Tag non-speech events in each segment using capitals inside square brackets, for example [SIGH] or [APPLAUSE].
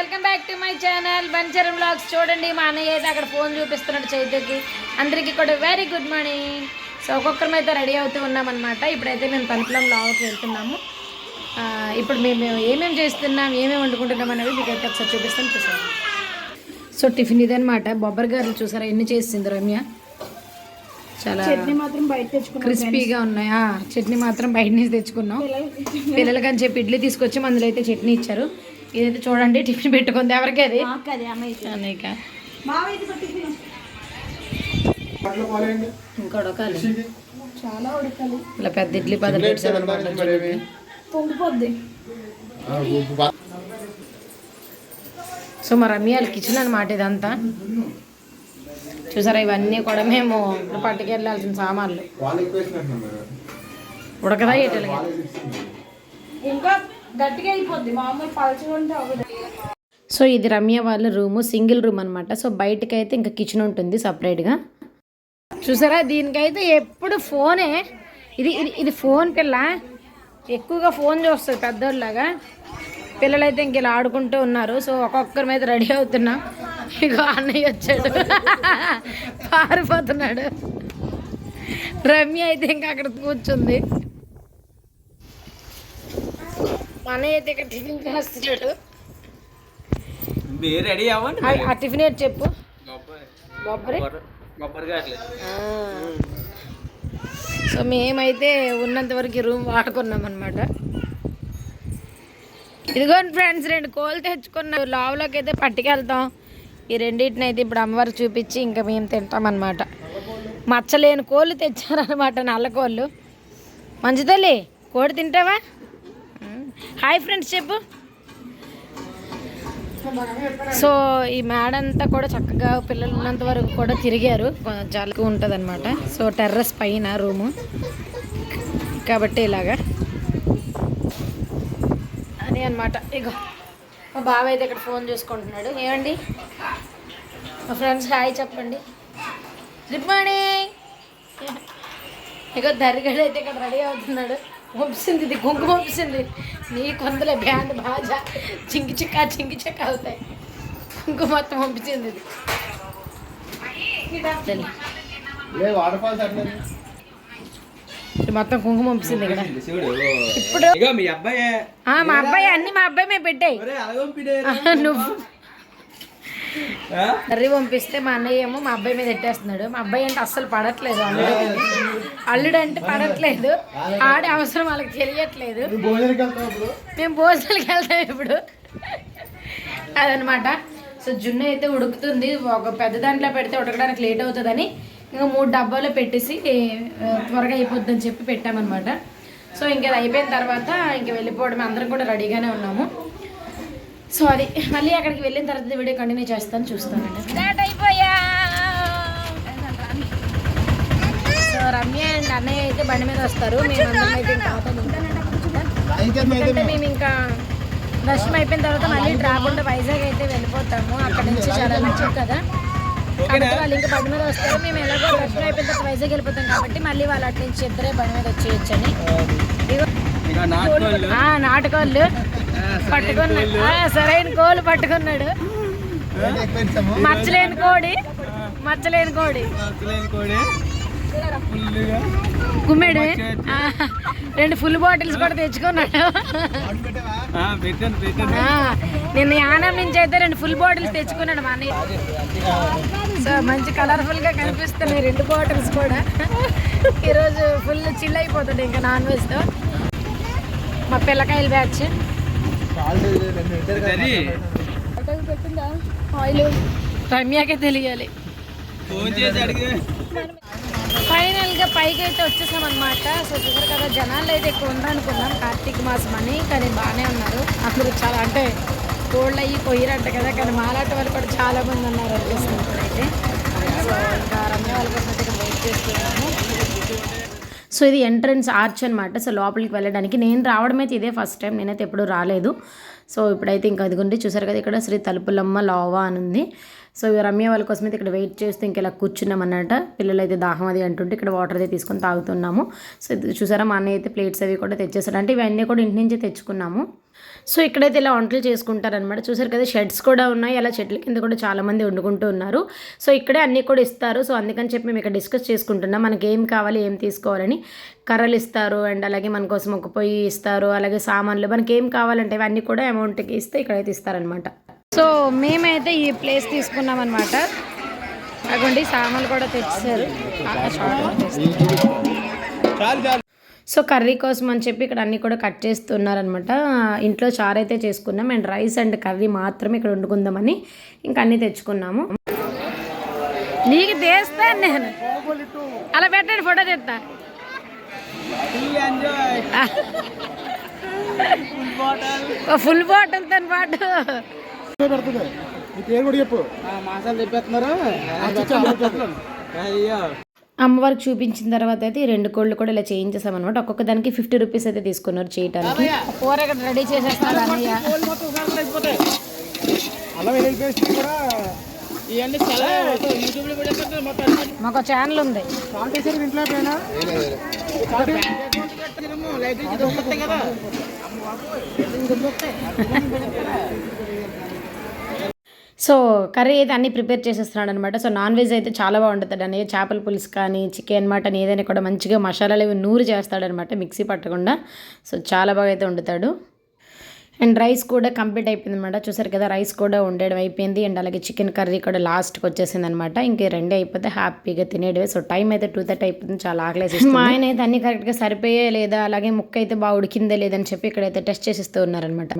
Welcome back to my channel. Bancharam vlogs చూడండి. మా అన్నయ్య అయితే అక్కడ ఫోన్ చూపిస్తున్నాడు చైతన్యకి అందరికీ కూడా వెరీ గుడ్ మార్నింగ్ సో ఒక్కొక్కరం అయితే రెడీ అవుతూ ఉన్నామన్నమాట. ఇప్పుడైతే మేము తలుపులం లావుకి వెళ్తున్నాము. ఇప్పుడు మేము ఏమేమి చేస్తున్నాం ఏమేమి వండుకుంటున్నాం అనేది మీకు అయితే ఒకసారి చూపిస్తాను చూసాను సో టిఫిన్ ఇదనమాట బొబ్బరి గారు చూసారా? ఎన్ని చేసింది రమ్య? చాలా చట్నీ మాత్రం బయట తెచ్చుకున్నాం క్రిస్పీగా ఉన్నాయి. చట్నీ మాత్రం బయట నుంచి తెచ్చుకున్నాం. పిల్లలకి అని చెప్పి ఇడ్లీ తీసుకొచ్చి అందులో అయితే చట్నీ ఇచ్చారు. ఇదైతే చూడండి టిఫిన్ పెట్టుకుంది ఎవరికి అది? చాలా ఉడకాలి. ఇలా పెద్ద ఇడ్లీ పొంగిపోద్ది సో మా రమ్యాల కిచెన్ అనమాట ఇదంతా. చూసారా ఇవన్నీ కూడా మేము పట్టుకెళ్ళాల్సిన సామాన్లు. ఉడకదా ఎటలు ఇంకా గట్టిగా అయిపోద్ది మామూలు పలచగా ఉంటే అవ్వదు. సో ఇది రమ్య వాళ్ళ రూము సింగిల్ రూమ్ అనమాట సో బయటకైతే ఇంకా కిచెన్ ఉంటుంది సపరేట్గా. చూసారా? దీనికైతే ఎప్పుడు ఫోనే. ఇది ఇది ఇది ఫోన్ పిల్ల. ఎక్కువగా ఫోన్ చూస్తుంది పెద్దోళ్ళలాగా. పిల్లలైతే ఇంక ఇలా ఆడుకుంటూ ఉన్నారు. సో ఒక్కొక్కరి మీద రెడీ అవుతున్నాం. ఇగో అన్నయ్య వచ్చాడు. పారిపోతున్నాడు. రమ్య అయితే ఇంకా అక్కడ కూర్చుంది. మా అన్నయ్య అయితే ఇక్కడ టిఫిన్ చేస్తున్నాడు మీరు రెడీ అవ్వండి ఆ- ఆ టిఫిన్ ఏంటి చెప్పు? బొబ్బరి. సో మేమైతే ఉన్నంత వరకు రూమ్ వాడుకున్నాం అనమాట ఇదిగోండి ఫ్రెండ్స్ రెండు కోళ్ళు తెచ్చుకున్నాం లోపలికి అయితే పట్టుకెళ్తాం. ఈ రెండింటిని అయితే ఇప్పుడు అమ్మవారికి చూపించి ఇంకా మేము తింటాం అనమాట మచ్చలేని కోళ్ళు తెచ్చారనమాట నల్ల కోళ్ళు. మంచి తల్లి కోడి తింటావా. హాయ్ ఫ్రెండ్స్ చెప్పు. సో ఈ మేడ అంతా కూడా చక్కగా పిల్లలు ఉన్నంత వరకు కూడా తిరిగారు. జలుగు ఉంటుంది అనమాట సో టెర్రస్ పైన రూము. కాబట్టి ఇలాగా. అని అనమాట ఇగో మా బావ అయితే ఇక్కడ ఫోన్ చూసుకుంటున్నాడు. ఏమండి? మా ఫ్రెండ్స్ హాయ్ చెప్పండి. Good morning. ఇగో దరిగడైతే ఇక్కడ రెడీ అవుతున్నాడు. వంపింది ఇది కుంకుమ వంపింది నీ కొందలే బ్యాండ్ బాజా. చింకి చిక్క చింకి చిక్క అవుతాయి. కుంకుమ మొత్తం పంపించింది ఇది. మొత్తం కుంకుమ పంపించింది ఇక్కడ. ఇప్పుడు మీ అబ్బాయి. ఆ, మా అబ్బాయి అన్ని మా అబ్బాయి మేము పెట్టాయి. నువ్వు. కర్రీ పంపిస్తే మా అన్నయ్య ఏమో మా అబ్బాయి మీద ఎట్టేస్తున్నాడు. మా అబ్బాయి అంటే అస్సలు పడట్లేదు. కానీ అల్లుడు అంటే పడట్లేదు. ఆడే అవసరం వాళ్ళకి తెలియట్లేదు. మేము భోజనాలకు వెళ్తాం ఇప్పుడు. అదనమాట. సో జున్ను అయితే ఉడుకుతుంది. ఒక పెద్ద దాంట్లో పెడితే ఉడకడానికి లేట్ అవుతుందని ఇంకా మూడు డబ్బాలో పెట్టేసి త్వరగా అయిపోద్దని చెప్పి పెట్టామన్నమాట. సో ఇంకా అది అయిపోయిన తర్వాత ఇంకా వెళ్ళిపోవడం అందరం కూడా రెడీగానే ఉన్నాము. సో అది మళ్ళీ అక్కడికి వెళ్ళిన తర్వాత వీడియో కంటిన్యూ చేస్తాను చూస్తానండి. స్టార్ట్ అయిపోయా సో రమ్య అండ్ అన్నయ్య అయితే బండి మీద వస్తారు. అయితే ఇంకా ఆటోలో ఉంటాం. ఎందుకంటే మేము ఇంకా దర్శనం అయిపోయిన తర్వాత మళ్ళీ రాకుండా వైజాగ్ అయితే వెళ్ళిపోతాము. అక్కడ నుంచి చాలా నచ్చదు కదా. కాబట్టి వాళ్ళు ఇంకా బండి మీద వస్తారు. మేము ఎలాగో దర్శనం అయిపోయిన తర్వాత వైజాగ్ వెళ్ళిపోతాం కాబట్టి మళ్ళీ వాళ్ళు అటు నుంచి ఇద్దరే బండి మీద వచ్చేయచ్చని. ఇగో ఇక నాటుకోళ్ళు. పట్టుకున్నాడు ఆ, సరైన కోళ్ళు. పట్టుకున్నాడు. మచ్చలేని కోడి. మచ్చలేని కోడి. నాటుకోలేని కోడి. ఆ, రెండు ఫుల్ బాటిల్స్ కూడా తెచ్చుకున్నాడు. నిన్న యానం నుంచి అయితే రెండు ఫుల్ బాటిల్స్ తెచ్చుకున్నాడు మా అన్నయ్య. సో మంచి కలర్ఫుల్గా కనిపిస్తున్నాయి రెండు బాటిల్స్ కూడా. ఈరోజు ఫుల్ చిల్ అయిపోతుంది ఇంకా నాన్ వెజ్తో. మా పిల్లకాయల బ్యాచ్. రమ్యకే తెలియాలి. ఫోన్ చేసి ఫైనల్గా ఫైనల్గా పైకి అయితే వచ్చేసాం అనమాట సో చూసారు కదా జనాలు అయితే ఎక్కువ ఉందనుకున్నాం. కార్తీక మాసం అని కానీ బాగానే ఉన్నారు. అందరూ చాలా అంటే కోళ్ళు అయ్యి పోయిరంట కదా కానీ మాలాంటి వాళ్ళు కూడా చాలా మంది ఉన్నారు వచ్చేసింది ఇప్పుడైతే సో ఇంకా రమ్య వాళ్ళ కోసం అయితే వెయిట్ చేస్తున్నాము. సో ఇది ఎంట్రన్స్ ఆర్చ్ అనమాట సో లోపలికి వెళ్ళడానికి నేను రావడం అయితే ఇదే ఫస్ట్ టైం నేనైతే ఎప్పుడూ రాలేదు. సో ఇప్పుడైతే ఇంకా అదిగుండి చూసారు కదా ఇక్కడ శ్రీ తలుపులమ్మ లావా అని ఉంది సో రమ్య వాళ్ళ కోసం అయితే ఇక్కడ వెయిట్ చేస్తూ ఇంక ఇలా కూర్చున్నాం అన్నమాట పిల్లలు అయితే దాహం అది అంటుంటే ఇక్కడ వాటర్ అయితే తీసుకొని తాగుతున్నాము. సో ఇది చూసారా మా అన్నయ్య అయితే ప్లేట్స్ అవి కూడా తెచ్చేసాడు. అంటే ఇవన్నీ కూడా ఇంటి నుంచే తెచ్చుకున్నాము. సో ఇక్కడైతే ఇలా వంటలు చేసుకుంటారనమాట చూసారు కదా షెడ్స్ కూడా ఉన్నాయి. అలా చెట్ల కింద కూడా చాలామంది వండుకుంటూ ఉన్నారు. సో ఇక్కడే అన్నీ కూడా ఇస్తారు. సో అందుకని చెప్పి మేము ఇక్కడ డిస్కస్ చేసుకుంటున్నాం. మనకి ఏం కావాలి ఏం తీసుకోవాలని కర్రలు ఇస్తారు. అండ్ అలాగే మన కోసం ఒక పొయ్యి ఇస్తారు. అలాగే సామాన్లు మనకి ఏం కావాలంటే ఇవన్నీ కూడా అమౌంట్కి ఇస్తే ఇక్కడైతే ఇస్తారనమాట. సో మేమైతే ఈ ప్లేస్ తీసుకున్నాం అనమాట అటువంటి సామాన్లు కూడా తెచ్చారు. సో కర్రీ కోసం అని చెప్పి ఇక్కడ అన్నీ కూడా కట్ చేస్తున్నారనమాట ఇంట్లో చారు అయితే చేసుకున్నాం. అండ్ రైస్ అండ్ కర్రీ మాత్రమే ఇక్కడ వండుకుందామని ఇంకా అన్నీ తెచ్చుకున్నాము. నీకు తీస్తాను నేను. అలా పెట్టండి ఫోటో తెస్తా. [LAUGHS] ఫుల్ ఫుల్ బాటిల్తో పాటు. పెడుతుంది నీ పేరు కూడా చెప్పు. మాసాలు తెప్పేస్తున్నారు. అయ్యో అమ్మవారికి చూపించిన తర్వాత అయితే ఈ రెండు కోళ్ళు కూడా ఇలా చేయించేసాం అనమాట ఒక్కొక్క దానికి ఫిఫ్టీ రూపీస్ అయితే తీసుకున్నారు చేయటానికి. రెడీ చేసేస్తారు మాకు ఛానల్ ఉంది. ఇంట్లో సో కర్రీ అయితే అన్ని ప్రిపేర్ చేసేస్తున్నాడు అనమాట సో నాన్ వెజ్ అయితే చాలా బాగుంటుంది అన్నయ్య చేపల పులుసు కానీ చికెన్ మటన్ ఏదైనా కూడా మంచిగా మసాలాలు ఇవి నూరు చేస్తాడనమాట మిక్సీ పట్టకుండా. సో చాలా బాగా అయితే వండుతాడు. అండ్ రైస్ కూడా కంప్లీట్ అయిపోయింది అనమాట చూసారు కదా రైస్ కూడా ఉండడం అయిపోయింది. అండ్ అలాగే చికెన్ కర్రీ కూడా లాస్ట్కి వచ్చేసింది అనమాట ఇంక రెండే అయిపోతే హ్యాపీగా తినేటివే సో టైం అయితే టూ థర్టీ అయిపోతుంది. చాలా ఆకలేసి మా ఆయన అయితే అన్ని కరెక్ట్గా సరిపోయే లేదా అలాగే ముక్క అయితే బాగా ఉడికిందే లేదని చెప్పి ఇక్కడైతే టెస్ట్ చేసిస్తూ ఉన్నారనమాట.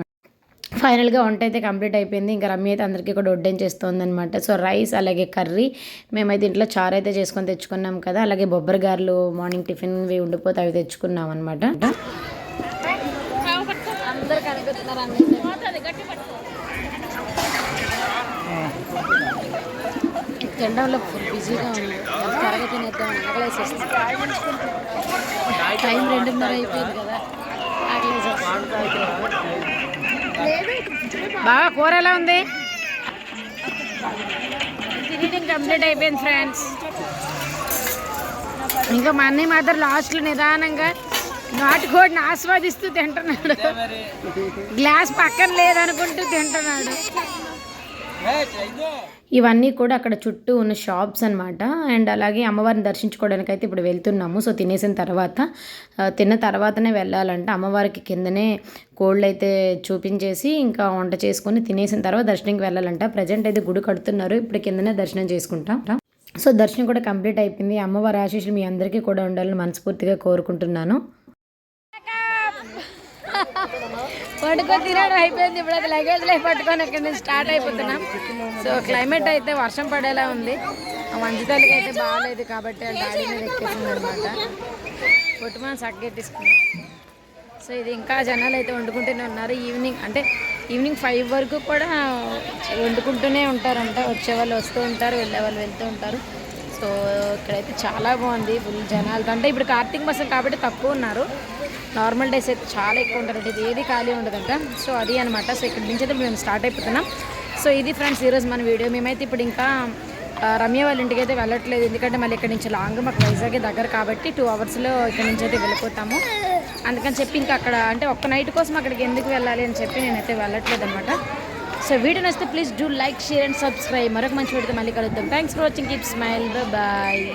ఫైనల్గా వంట అయితే కంప్లీట్ అయిపోయింది. ఇంకా రమ్య అయితే అందరికీ కూడా వడ్డం చేస్తుంది అనమాట సో రైస్ అలాగే కర్రీ మేమైతే ఇంట్లో చారు అయితే చేసుకొని తెచ్చుకున్నాం కదా అలాగే బొబ్బరి గారెలు మార్నింగ్ టిఫిన్ ఉండిపోతే అవి తెచ్చుకున్నాం అనమాట అందరు ఫుల్ బిజీగా ఉంది త్వరగా తినేద్దాం ఆకలేసేస్తుంది టైం రెండున్నర అయిపోయింది కదా ఆకలేసేస్తుంది బాగా కూర ఎలా ఉంది? తినడం కంప్లీట్ అయిపోయింది ఫ్రెండ్స్ ఇంకా మా అన్నయ్య మాత్రం లాస్ట్లో నిదానంగా నాటుకోడిని ఆస్వాదిస్తూ తింటున్నాడు. గ్లాస్ పక్కన లేదనుకుంటూ తింటున్నాడు. ఇవన్నీ కూడా అక్కడ చుట్టూ ఉన్న షాప్స్ అన్నమాట. అండ్ అలాగే అమ్మవారిని దర్శించుకోవడానికి అయితే ఇప్పుడు వెళ్తున్నాము. సో తినేసిన తర్వాత తిన్న తర్వాతనే వెళ్ళాలంట. అమ్మవారికి కిందనే కోళ్ళు అయితే చూపించేసి ఇంకా వంట చేసుకొని తినేసిన తర్వాత దర్శనంకి వెళ్ళాలంట. ప్రజెంట్ అయితే గుడి కడుతున్నారు. ఇప్పుడు కిందనే దర్శనం చేసుకుంటాం. సో దర్శనం కూడా కంప్లీట్ అయిపోయింది. అమ్మవారి ఆశీస్సులు మీ అందరికీ కూడా ఉండాలని మనస్ఫూర్తిగా కోరుకుంటున్నాను. పడుకొని తినడం అయిపోయింది. ఇప్పుడు అది లగేజ్ లైఫ్ పట్టుకొని ఇక్కడ నుంచి స్టార్ట్ అయిపోతున్నాం. సో క్లైమేట్ అయితే వర్షం పడేలా ఉంది. ఆ తల్లికి అయితే బాగాలేదు కాబట్టి డాడీ మీద ఎక్కేసింది అనమాట పొట్టుమని సో ఇది ఇంకా జనాలు అయితే వండుకుంటూనే ఉన్నారు. ఈవినింగ్ అంటే ఈవినింగ్ ఫైవ్ వరకు కూడా వండుకుంటూనే ఉంటారంట. వచ్చే వాళ్ళు వస్తూ ఉంటారు వెళ్ళే వాళ్ళు వెళ్తూ ఉంటారు. సో ఇక్కడైతే చాలా బాగుంది. ఫుల్ జనాలతో. అంటే ఇప్పుడు కార్తీక మాసం కాబట్టి తక్కువ ఉన్నారు. నార్మల్ డేస్ అయితే చాలా ఎక్కువ ఉంటారంట ఇది ఏది ఖాళీ ఉండదంట. సో అది అనమాట సో ఇక్కడ నుంచి అయితే మేము స్టార్ట్ అయిపోతున్నాం. సో ఇది ఫ్రెండ్స్ ఈరోజు మన వీడియో. మేమైతే ఇప్పుడు ఇంకా రమ్య వాళ్ళ ఇంటికి అయితే వెళ్ళట్లేదు. ఎందుకంటే మళ్ళీ ఇక్కడ నుంచి లాంగ్ మాకు వైజాగ్ దగ్గర కాబట్టి టూ అవర్స్లో ఇక్కడ నుంచి అయితే వెళ్ళిపోతాము. అందుకని చెప్పి ఇంకా అక్కడ అంటే ఒక్క నైట్ కోసం అక్కడికి ఎందుకు వెళ్ళాలి అని చెప్పి నేనైతే వెళ్ళట్లేదు అనమాట సో వీడియో నచ్చితే please do like share and subscribe మరొక మంచి వీడితో మళ్ళీ కలుద్దాం. Thanks for watching keep smile bye